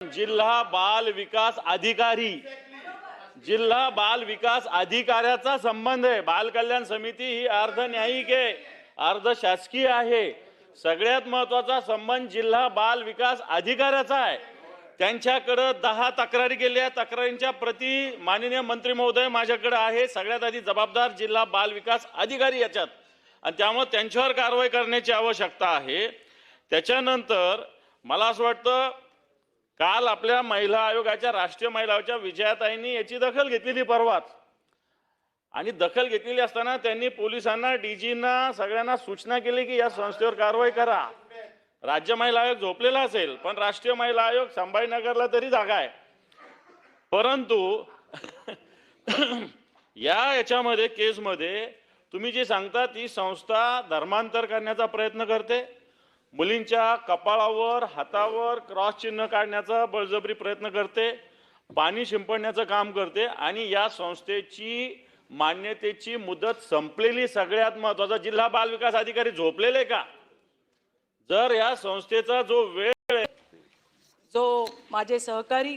जिल्हा बाल विकास अधिकारी. जिल्हा बाल विकास अधिकाऱ्याचा संबंध आहे. बाल कल्याण समिती ही अर्ध न्यायिक आहे अर्ध शासकीय आहे. सगळ्यात महत्त्वाचा संबंध जिल्हा बाल विकास अधिकाऱ्याचा आहे. त्यांच्याकडं दहा तक्रारी केल्या. तक्रारींच्या प्रति माननीय मंत्री महोदय माझ्याकडे आहे. सगळ्यात आधी जबाबदार जिल्हा बाल विकास अधिकारी याच्यात. आणि त्यामुळे त्यांच्यावर कारवाई करण्याची आवश्यकता आहे. त्याच्यानंतर मला असं वाटतं काल आपल्या महिला आयोगाच्या राष्ट्रीय महिला आयोगाच्या विजयाताईंनी याची दखल घेतलेली परवाच. आणि दखल घेतलेली असताना त्यांनी पोलिसांना डीजींना सगळ्यांना सूचना केली की या संस्थेवर कारवाई करा. राज्य महिला आयोग झोपलेला असेल पण राष्ट्रीय महिला आयोग संभाजीनगरला तरी जागा आहे. परंतु या याच्यामध्ये केसमध्ये तुम्ही जे सांगता ती संस्था धर्मांतर करण्याचा प्रयत्न करते. मुलींच्या कपाळावर हातावर क्रॉस चिन्ह काढण्याचा बळजबरी प्रयत्न करते पाणी शिंपडण्याचं काम करते आणि या संस्थेची मान्यतेची मुदत संपलेली सगळ्यात महत्त्वाचा जिल्हा बाल विकास अधिकारी झोपलेले का? जर या संस्थेचा जो वेळ जो माझे सहकारी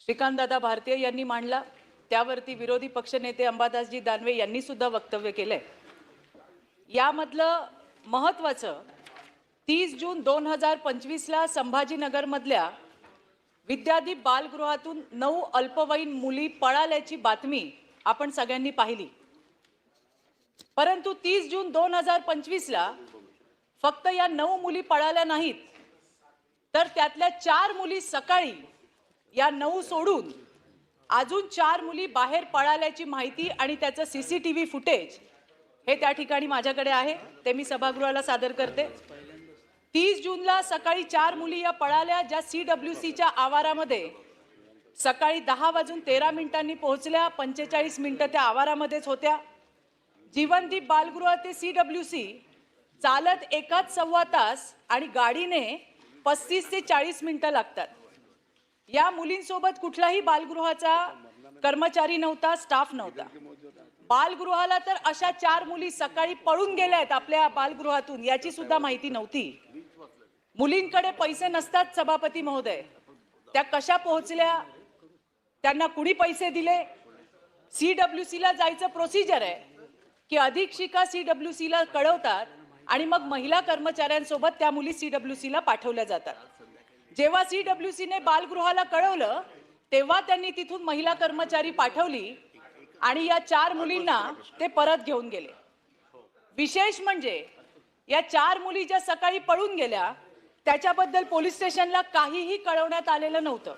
श्रीकांतदादा भारतीय यांनी मांडला त्यावरती विरोधी पक्षनेते अंबादासजी दानवे यांनी सुद्धा वक्तव्य केलंय. यामधलं महत्वाचं तीस जून दोन हजार पंचवीसला संभाजीनगरमधल्या विद्यादीप बालगृहातून नऊ अल्पवयीन मुली पळाल्याची बातमी आपण सगळ्यांनी पाहिली. परंतु तीस जून दोन हजार पंचवीसला फक्त या नऊ मुली पळाल्या नाहीत तर त्यातल्या चार मुली सकाळी या नऊ सोडून अजून चार मुली बाहेर पळाल्याची माहिती आणि त्याचं C C T V footage हे त्या ठिकाणी माझ्याकडे आहे. ते मी सभागृहाला सादर करते. तीस जूनला सकाळी चार मुली या पळाल्या ज्या सी डब्ल्यू सीच्या आवारामध्ये. सकाळी दहा वाजून तेरा मिनिटांनी पोहोचल्या. पंचेचाळीस मिनिटं त्या आवारामध्येच होत्या. जीवनदीप बालगृह ते सी डब्ल्यू सी. चालत एकाच सव्वा तास आणि गाडीने पस्तीस ते चाळीस मिनिटं लागतात. या मुलींसोबत कुठलाही बालगृहाचा कर्मचारी नव्हता स्टाफ नव्हता. बालगृहाला तर अशा चार मुली सकाळी पळून गेल्या आहेत आपल्या बालगृहातून याची सुद्धा माहिती नव्हती. मुलींकडे पैसे नसतात सभापती महोदय. त्या कशा पोहोचल्या? त्यांना कुणी पैसे दिले? सी डब्ल्यू ला जायचं प्रोसिजर आहे की अधीक्षिका सी डब्ल्यू ला कळवतात आणि मग महिला कर्मचाऱ्यांसोबत त्या मुली सी डब्ल्यू ला पाठवल्या जातात. जेव्हा सी डब्ल्यू सीने बालगृहाला कळवलं तेव्हा त्यांनी तिथून महिला कर्मचारी पाठवली आणि या चार मुलींना ते परत घेऊन गेले. विशेष म्हणजे या चार मुली ज्या सकाळी पळून गेल्या त्याच्याबद्दल पोलीस स्टेशनला काहीही कळवण्यात आलेलं नव्हतं.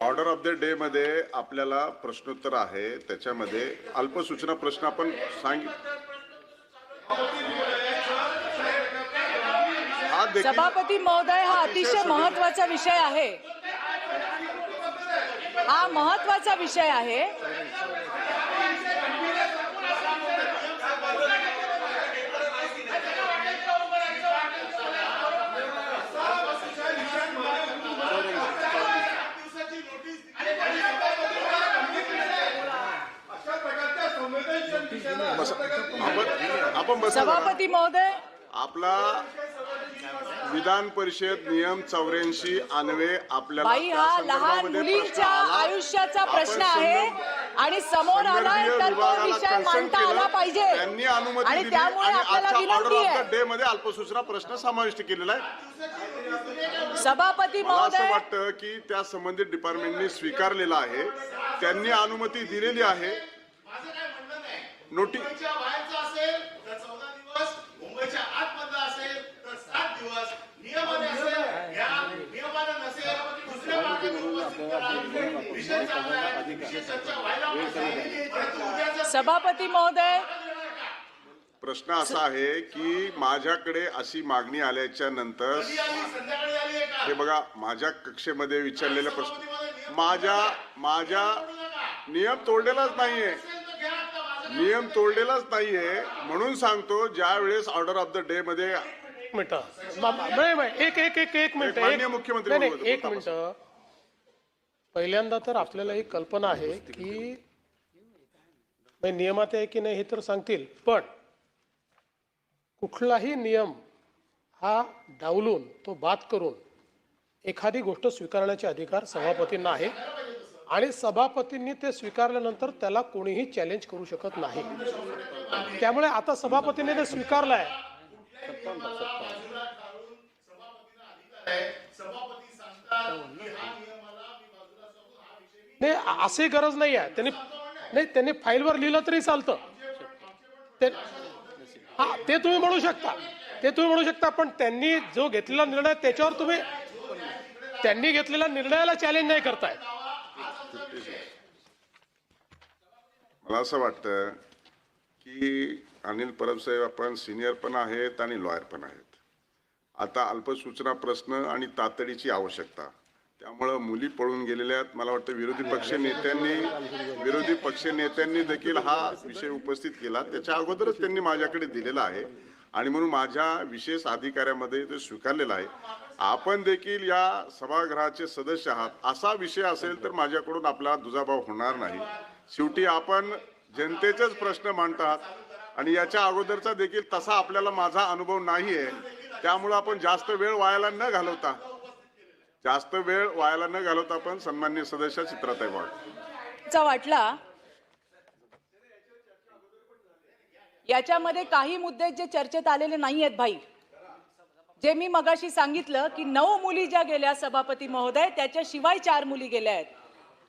ऑर्डर ऑफ द डे मध्ये आपल्याला प्रश्नोत्तर आहे. त्याच्यामध्ये अल्पसूचना प्रश्न आपण सांग सभापती महोदय हा अतिशय महत्त्वाचा विषय आहे. हा महत्त्वाचा विषय आहे. बस- आपण आपण बसा जरा. सभापती महोदय आपला विधान परिषद नियम चौऱ्याऐंशी अन्वे आपल्याला बाई हा लहान मुलींच्या. आयुष्याचा प्रश्न आहे आणि समोर आलाय तर तो विषय मांडता. आला पाहिजे त्यांनी अनुमती आणि दिली त्यामुळे आणि आपल्याला आजच्या ऑर्डर विनंती ऑफ द आहे डे मध्ये अल्पसूचना प्रश्न समाविष्ट केलेला आहे सभापती मला असं महोदय वाटतं की त्या संबंधित डिपार्टमेंटनी स्वीकारलेला आहे त्यांनी अनुमती दिलेली आहे नोटी सभापती महोदय. प्रश्न असा आहे की माझ्याकडे अशी मागणी आल्याच्यानंतर हे बघा माझ्या कक्षेमध्ये विचारलेला प्रश्न माझ्या माझ्या नियम तोडलेलाच नाहीये असेल तर घ्या आता माझं नियम तोडलेलाच नाहीये. म्हणून सांगतो ज्या वेळेस ऑर्डर ऑफ द डे मध्ये एक मिनिट. एक एक एक एक मिनिट माननीय मुख्यमंत्री नाही, एक. मिनिट. पहिल्यांदा तर आपल्याला एक कल्पना आहे की नियमात आहे की नाही हे तर सांगतील पण कुठलाही नियम हा डावलून तो बाद करून एखादी गोष्ट स्वीकारण्याचे अधिकार सभापतींना आहे आणि सभापतींनी ते स्वीकारल्यानंतर त्याला कोणीही चॅलेंज करू शकत नाही. त्यामुळे आता सभापतीने ते स्वीकारलं आहे नाही अ- गरज नाही आहे त्यांनी नाही त्यांनी फाईलवर लिहिलं तरी चालतं. ते हा ते तुम्ही म्हणू शकता. ते तुम्ही म्हणू शकता पण त्यांनी जो घेतलेला निर्णय त्याच्यावर तुम्ही त्यांनी घेतलेल्या निर्णयाला चॅलेंज नाही करताय. मला असं वाटतं की अनिल परबसाहेब आपण सिनियर पण आहेत आणि लॉयर पण आहेत. आता अल्पसूचना प्रश्न आणि तातडीची आवश्यकता त्यामुळं मुली पळून गेलेल्या आहेत. मला वाटतं विरोधी पक्ष नेत्यांनी विरोधी पक्ष नेत्यांनी देखील हा विषय उपस्थित केला. त्याच्या अगोदरच त्यांनी माझ्याकडे दिलेला आहे. आणि म्हणून माझ्या विशेष अधिकाऱ्यामध्ये ते स्वीकारलेलं आहे. आपण देखील या सभागृहाचे सदस्य आहात. असा विषय असेल तर माझ्याकडून आपला दुजाभाव होणार नाही. शेवटी आपण जनतेचेच प्रश्न मांडतात आणि याच्या अगोदरचा देखील तसा आपल्याला माझा अनुभव नाही आहे त्यामुळं आपण जास्त वेळ वायाला न घालवता जास्त वेळ वायाला न घालवता आपण सन्मान्य सदस्य चित्रात आहे वाटला. याच्यामध्ये काही मुद्दे जे चर्चेत आलेले नाही आहेत भाई. जे मी मगाशी सांगितलं की नऊ मुली ज्या गेल्या सभापती महोदय त्याच्याशिवाय चार मुली गेल्या आहेत.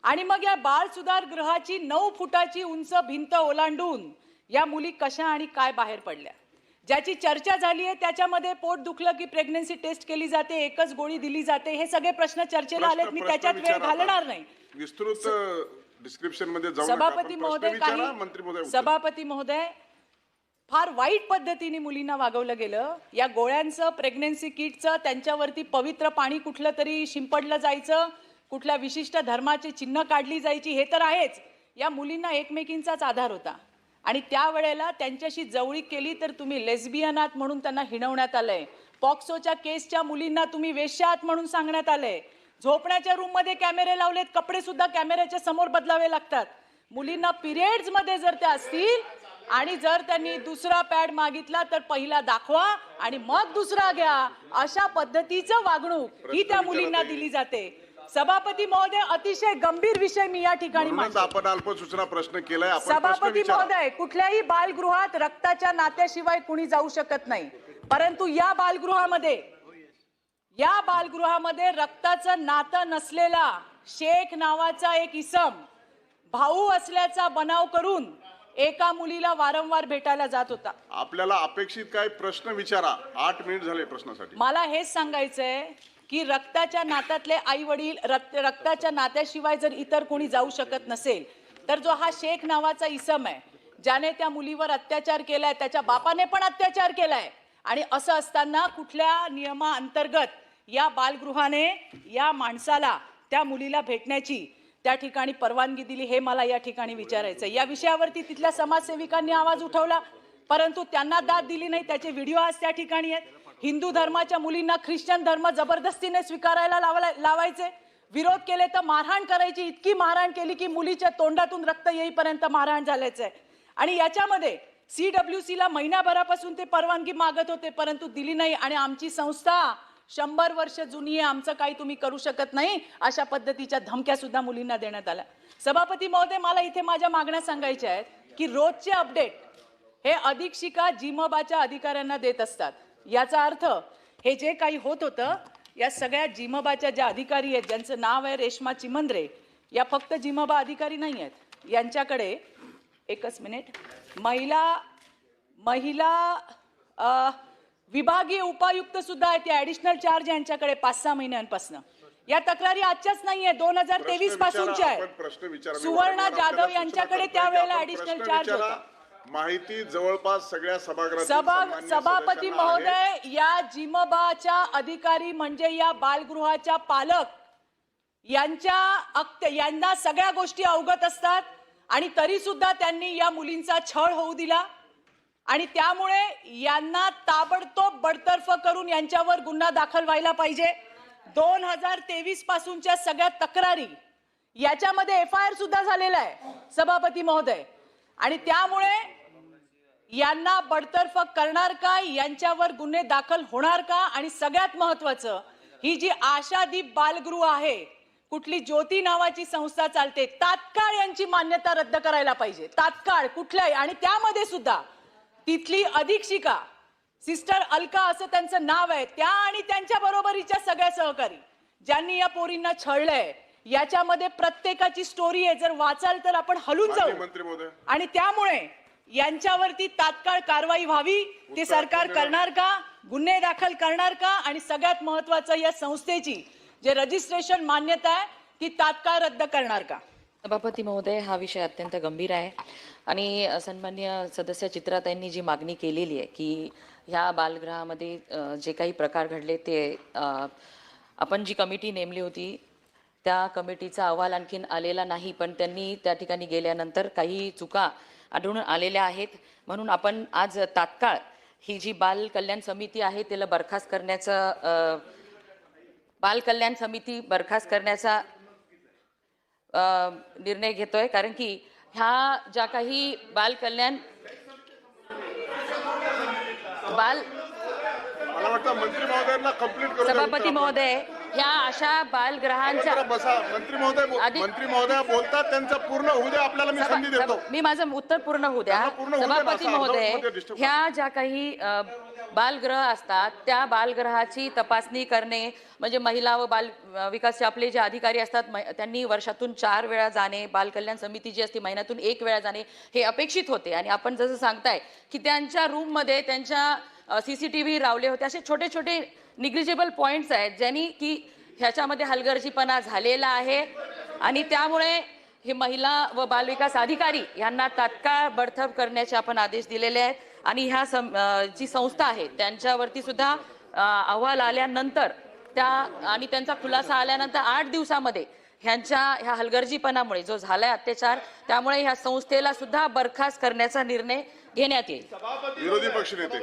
आणि मग या बाळ सुधार गृहाची नऊ फुटाची उंच भिंत ओलांडून या मुली कशा आणि काय बाहेर पडल्या? ज्याची चर्चा झाली आहे त्याच्यामध्ये पोट दुखलं की प्रेग्नन्सी टेस्ट केली जाते एकच गोळी दिली जाते हे सगळे प्रश्न चर्चेला आलेत मी त्याच्यात वेळ घालणार नाही. विस्तृत डिस्क्रिप्शनमध्ये. सभापती महोदय काही सभापती महोदय फार वाईट पद्धतीने मुलींना वागवलं गेलं. या गोळ्यांचं प्रेग्नेन्सी किटचं त्यांच्यावरती पवित्र पाणी कुठलं तरी शिंपडलं जायचं. कुठल्या विशिष्ट धर्माची चिन्ह काढली जायची हे तर आहेच. या मुलींना एकमेकींचाच आधार होता. आणि त्यावेळेला त्यांच्याशी जवळीक केली तर तुम्ही लेस्बियन आहात म्हणून त्यांना हिणवण्यात आलंय. पॉक्सोच्या केसच्या मुलींना तुम्ही वेश्या आहात म्हणून सांगण्यात आलंय. झोपण्याच्या रूममध्ये कॅमेरे लावलेत कपडे सुद्धा कॅमेऱ्याच्या समोर बदलावे लागतात. मुलींना पिरियड्समध्ये जर त्या असतील आणि जर त्यांनी दुसरा पॅड मागितला तर पहिला दाखवा आणि मग दुसरा घ्या. अशा पद्धतीचं वागणूक ही त्या मुलींना दिली जाते. सभापती महोदय अतिशय गंभीर विषय मी या ठिकाणी आपण अल्पसूचना प्रश्न केलाय सभापती महोदय कुठल्याही बालगृहात रक्ताच्या नात्याशिवाय कुणी जाऊ शकत नाही. परंतु या बालगृहामध्ये या बालगृहामध्ये रक्ताचं नातं नसलेला शेख नावाचा एक इसम भाऊ असल्याचा बनाव करून एका मुलीला वारंवार भेटायला जात होता. आपल्याला अपेक्षित काय प्रश्न विचारा. आठ मिनिट झाले प्रश्नासाठी. मला हेच सांगायचंय की रक्ताच्या नात्यातले आई वडील रक्त रक्ताच्या नात्याशिवाय जर इतर कोणी जाऊ शकत नसेल तर जो हा शेख नावाचा इसम आहे ज्याने त्या मुलीवर अत्याचार केलाय त्याच्या बापाने पण अत्याचार केलाय आणि असं असताना कुठल्या नियमाअंतर्गत या बालगृहाने या माणसाला त्या मुलीला भेटण्याची त्या ठिकाणी परवानगी दिली हे मला या ठिकाणी विचारायचं या विषयावरती तिथल्या समाजसेविकांनी आवाज उठवला परंतु त्यांना दाद दिली नाही त्याचे व्हिडिओ आज त्या ठिकाणी आहेत. हिंदू धर्माच्या मुलींना ख्रिश्चन धर्म जबरदस्तीने स्वीकारायला लावला- लावायचे. विरोध केले तर मारहाण करायची इतकी मारहाण केली की मुलीच्या तोंडातून रक्त येईपर्यंत मारहाण झाल्याचं. आहे आणि याच्यामध्ये सी डब्ल्यू ला महिनाभरापासून ते परवानगी मागत होते परंतु दिली नाही. आणि आमची संस्था शंभर वर्ष जुनी आहे आमचं काही तुम्ही करू शकत नाही अशा पद्धतीच्या धमक्या सुद्धा मुलींना देण्यात आल्या. सभापती महोदय मला इथे माझ्या मागण्या सांगायच्या आहेत की रोजचे अपडेट हे अधीक्षिका जिमबाच्या अधिकाऱ्यांना देत असतात. याचा अर्थ हे जे काही होत होतं या सगळ्या जिमबाच्या ज्या अधिकारी आहेत ज्यांचं नाव आहे रेश्मा चिमंद्रे या फक्त जिमबा अधिकारी नाही आहेत. यांच्याकडे एकच मिनिट महिला महिला विभागीय उपायुक्त सुद्धा आहेत. ते ऍडिशनल चार्ज यांच्याकडे पाच सहा महिन्यांपासून. या तक्रारी आजच्याच नाहीये. दोन हजार तेवीस पासूनच्या आहेत. सुवर्णा जाधव यांच्याकडे त्यावेळेला ऍडिशनल चार्ज होता. माहिती जवळपास सगळ्या सभागृहात सभा सभापती महोदय या जिमबाच्या अधिकारी म्हणजे या बालगृहाच्या पालक यांच्या अक्त यांना सगळ्या गोष्टी अवगत असतात आणि तरी सुद्धा त्यांनी या मुलींचा छळ होऊ दिला. आणि त्यामुळे यांना ताबडतोब बडतर्फ करून यांच्यावर गुन्हा दाखल व्हायला पाहिजे. दोन हजार तेवीस पासूनच्या सगळ्या तक्रारी याच्यामध्ये एफ आय आर सुद्धा झालेला आहे सभापती महोदय. आणि त्यामुळे यांना बडतर्फ करणार का यांच्यावर गुन्हे दाखल होणार का आणि सगळ्यात महत्वाचं ही जी आशादीप बालगृह आहे कुठली ज्योती नावाची संस्था चालते तात्काळ यांची मान्यता रद्द करायला पाहिजे. तात्काळ कुठल्याही आणि त्यामध्ये सुद्धा तिथली अधीक्षिका सिस्टर अलका असं त्यांचं नाव आहे त्या आणि त्यांच्या बरोबरीच्या सगळ्या सहकारी ज्यांनी या पोरींना छळलंय याच्यामध्ये प्रत्येकाची स्टोरी आहे. जर वाचाल तर आपण हलून जाऊ. आणि त्यामुळे यांच्यावरती तात्काळ कारवाई व्हावी ते सरकार करणार का गुन्हे दाखल करणार का आणि सगळ्यात महत्वाचं या संस्थेची जे रजिस्ट्रेशन मान्यता आहे ती तात्काळ रद्द करणार का? सभापती महोदय हा विषय अत्यंत गंभीर आहे. आणि सन्मान्य सदस्य चित्राताईंनी जी मागणी केलेली आहे की ह्या बालगृहामध्ये जे काही प्रकार घडले ते आपण जी कमिटी नेमली होती त्या कमिटीचा अहवाल आणखीन आलेला नाही पण त्यांनी त्या ठिकाणी गेल्यानंतर काही चुका आढळून आलेल्या आहेत. म्हणून आपण आज तात्काळ ही जी बाल कल्याण समिती आहे तिला बरखास्त करण्याचं बाल कल्याण समिती बरखास्त करण्याचा निर्णय घेतोय. कारण की ह्या ज्या काही बाल कल्याण बाल मला वाटतं मंत्री महोदयांना कंप्लीट करू द्या सभापती. महोदय ह्या अशा बसा मंत्री महोदय मंत्री महोदय बोलतात त्यांचं पूर्ण होऊ द्या आपल्याला मी संधी देतो. मी माझं उत्तर पूर्ण होऊ द्या. सभापती महोदय ह्या ज्या काही अ, बालगृह असतात त्या बालगृहाची तपासणी करणे म्हणजे महिला व बाल विकासचे आपले जे अधिकारी असतात त्यांनी वर्षातून चार वेळा जाणे बाल कल्याण समिती जी असते महिन्यातून एक वेळा जाणे हे अपेक्षित होते. आणि आपण जसं सांगताय की त्यांच्या रूममध्ये त्यांच्या सीसीटीव्ही लावले होते असे छोटे छोटे निग्लिजिबल पॉइंट्स आहेत ज्यांनी की ह्याच्यामध्ये हलगर्जीपणा झालेला आहे. आणि त्यामुळे हे महिला व बालविकास अधिकारी यांना तात्काळ बडतर्फ करण्याचे आपण आदेश दिलेले आहेत. आणि ह्या सं- जी संस्था आहे त्यांच्यावरती सुद्धा अहवाल आल्यानंतर त्या आणि त्यांचा खुलासा आल्यानंतर आठ दिवसामध्ये ह्यांच्या ह्या हलगर्जीपणामुळे जो झालाय अत्याचार त्यामुळे ह्या संस्थेला सुद्धा बरखास्त करण्याचा निर्णय घेण्यात येईल. विरोधी पक्षनेते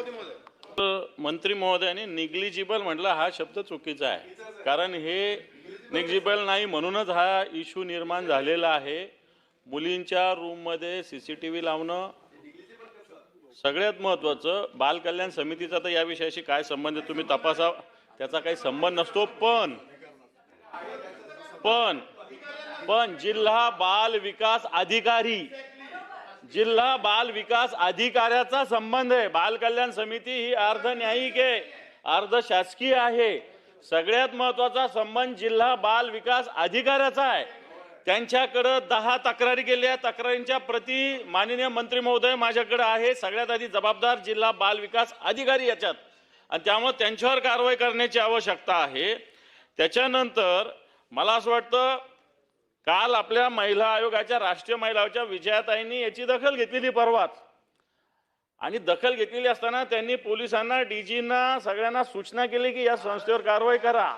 मंत्री महोदयाने निग्लिजिबल म्हटलं हा शब्द चुकीचा आहे. कारण हे निग्लिजिबल नाही म्हणूनच हा इश्यू निर्माण झालेला आहे. मुलींच्या रूममध्ये सी सी टी व्ही लावणं सगळ्यात महत्त्वाचं. बालकल्याण समितीचा तर या विषयाशी काय संबंध आहे तुम्ही तपासा त्याचा काही संबंध नसतो पण पण पण जिल्हा बाल विकास अधिकारी जिल्हा बाल विकास अधिकाऱ्याचा संबंध आहे. बाल कल्याण समिती ही अर्ध न्यायिक आहे अर्ध शासकीय आहे. सगळ्यात महत्त्वाचा संबंध जिल्हा बाल विकास अधिकाऱ्याचा आहे. त्यांच्याकडं दहा तक्रारी केल्या. तक्रारींच्या प्रती माननीय मंत्री महोदय माझ्याकडे आहे. सगळ्यात आधी जबाबदार जिल्हा बाल विकास अधिकारी याच्यात. आणि त्यामुळे त्यांच्यावर कारवाई करण्याची आवश्यकता आहे. त्याच्यानंतर मला असं वाटतं काल आपल्या महिला आयोगाच्या राष्ट्रीय महिला आयोगाच्या विजयाताईंनी याची दखल घेतलेली परवाच. आणि दखल घेतलेली असताना त्यांनी पोलिसांना डीजींना सगळ्यांना सूचना केली की या संस्थेवर कारवाई करा.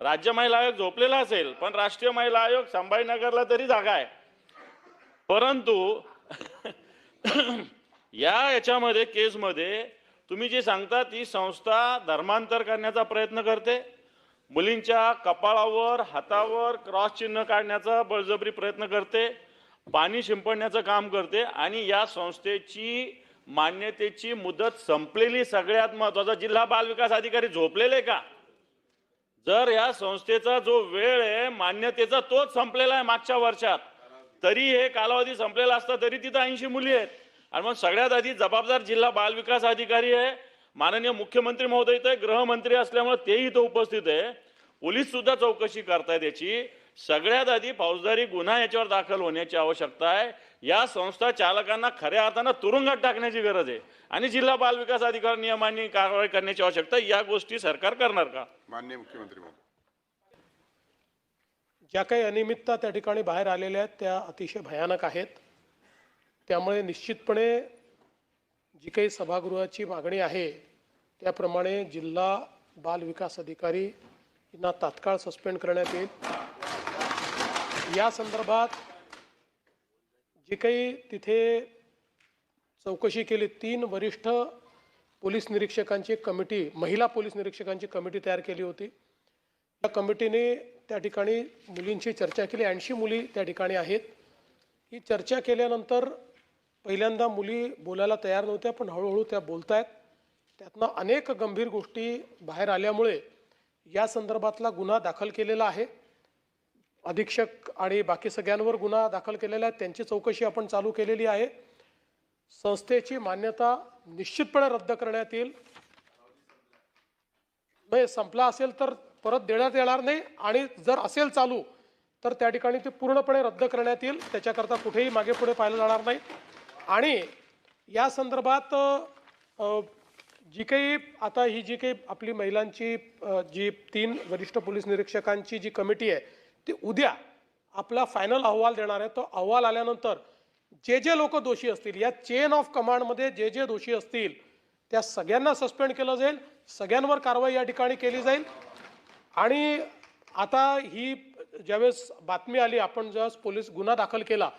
राज्य महिला आयोग झोपलेला असेल पण राष्ट्रीय महिला आयोग संभाजीनगरला तरी जागा आहे. परंतु या याच्यामध्ये केसमध्ये तुम्ही जे सांगता ती संस्था धर्मांतर करण्याचा प्रयत्न करते. मुलींच्या कपाळावर हातावर क्रॉस चिन्ह काढण्याचा बळजबरी प्रयत्न करते पाणी शिंपडण्याचं काम करते आणि या संस्थेची मान्यतेची मुदत संपलेली सगळ्यात महत्त्वाचा जिल्हा बाल विकास अधिकारी झोपलेले का? जर या संस्थेचा जो वेळ आहे मान्यतेचा तोच संपलेला आहे मागच्या वर्षात. तरी हे कालावधी संपलेला असता तरी तिथं ऐंशी मुली आहेत. आणि मग सगळ्यात आधी जबाबदार जिल्हा बाल विकास अधिकारी आहे माननीय मुख्यमंत्री महोदय इथं गृहमंत्री असल्यामुळे तेही इथं उपस्थित आहे. पोलीस सुद्धा चौकशी करतायत याची. सगळ्यात आधी फौजदारी गुन्हा याच्यावर दाखल होण्याची आवश्यकता आहे. या संस्था चालकांना खऱ्या अर्थानं तुरुंगात टाकण्याची गरज आहे. आणि जिल्हा बाल विकास अधिकारी नियमांनी कारवाई करण्याची आवश्यकता. या गोष्टी सरकार करणार का? माननीय मुख्यमंत्री महोदय. ज्या काही अनियमितता त्या ठिकाणी बाहेर आलेल्या आहेत त्या अतिशय भयानक आहेत. त्यामुळे निश्चितपणे जी काही सभागृहाची मागणी आहे त्याप्रमाणे जिल्हा बाल विकास अधिकारी यांना तात्काळ सस्पेंड करण्यात येईल. या संदर्भात जे काही तिथे चौकशी केली तीन वरिष्ठ पोलीस निरीक्षकांची कमिटी महिला पोलीस निरीक्षकांची कमिटी तयार केली होती. त्या कमिटीने त्या ठिकाणी मुलींची चर्चा केली ऐंशी मुली त्या ठिकाणी आहेत. ही चर्चा केल्यानंतर पहिल्यांदा मुली बोलायला तयार नव्हत्या पण हळूहळू त्या बोलत आहेत त्यातनं अनेक गंभीर गोष्टी बाहेर आल्यामुळे या संदर्भातला गुन्हा दाखल केलेला आहे. अधीक्षक आणि बाकी सगळ्यांवर गुन्हा दाखल केलेला आहे. त्यांची चौकशी आपण चालू केलेली आहे. संस्थेची मान्यता निश्चितपणे रद्द करण्यात येईल. नाही संपला असेल तर परत देण्यात येणार नाही आणि जर असेल चालू तर त्या ठिकाणी ते पूर्णपणे रद्द करण्यात येईल. त्याच्याकरता कुठेही मागे पुढे पाहिलं जाणार नाही. आणि या संदर्भात जी काही आता ही जी काही आपली महिलांची जी तीन वरिष्ठ पोलीस निरीक्षकांची जी कमिटी आहे ती उद्या आपला फायनल अहवाल देणार आहे. तो अहवाल आल्यानंतर जे जे लोक दोषी असतील या चेन ऑफ कमांडमध्ये जे जे दोषी असतील त्या सगळ्यांना सस्पेंड केलं जाईल. सगळ्यांवर कारवाई या ठिकाणी केली जाईल. आणि आता ही ज्यावेळेस बातमी आली आपण ज्यावेळेस पोलीस गुन्हा दाखल केला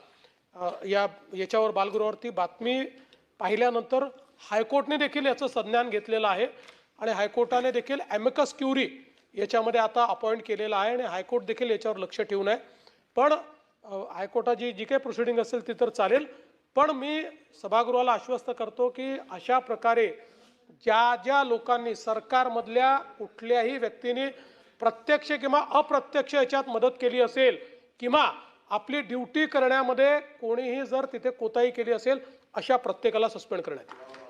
या याच्यावर बालगृहावरती बातमी पाहिल्यानंतर हायकोर्टने देखील याचं संज्ञान घेतलेलं आहे आणि हायकोर्टाने देखील ॲमिकस क्युरी याच्यामध्ये आता अपॉइंट केलेलं आहे आणि हायकोर्ट देखील याच्यावर लक्ष ठेवून आहे. पण हायकोर्टाची जी काही प्रोसिडिंग असेल ती तर चालेल. पण मी सभागृहाला आश्वस्त करतो की अशा प्रकारे ज्या ज्या लोकांनी सरकारमधल्या कुठल्याही व्यक्तीने प्रत्यक्ष किंवा अप्रत्यक्ष याच्यात मदत केली असेल किंवा आपली ड्युटी करण्यामध्ये कोणीही जर तिथे कोताही केली असेल अशा प्रत्येकाला सस्पेंड करण्यात येईल.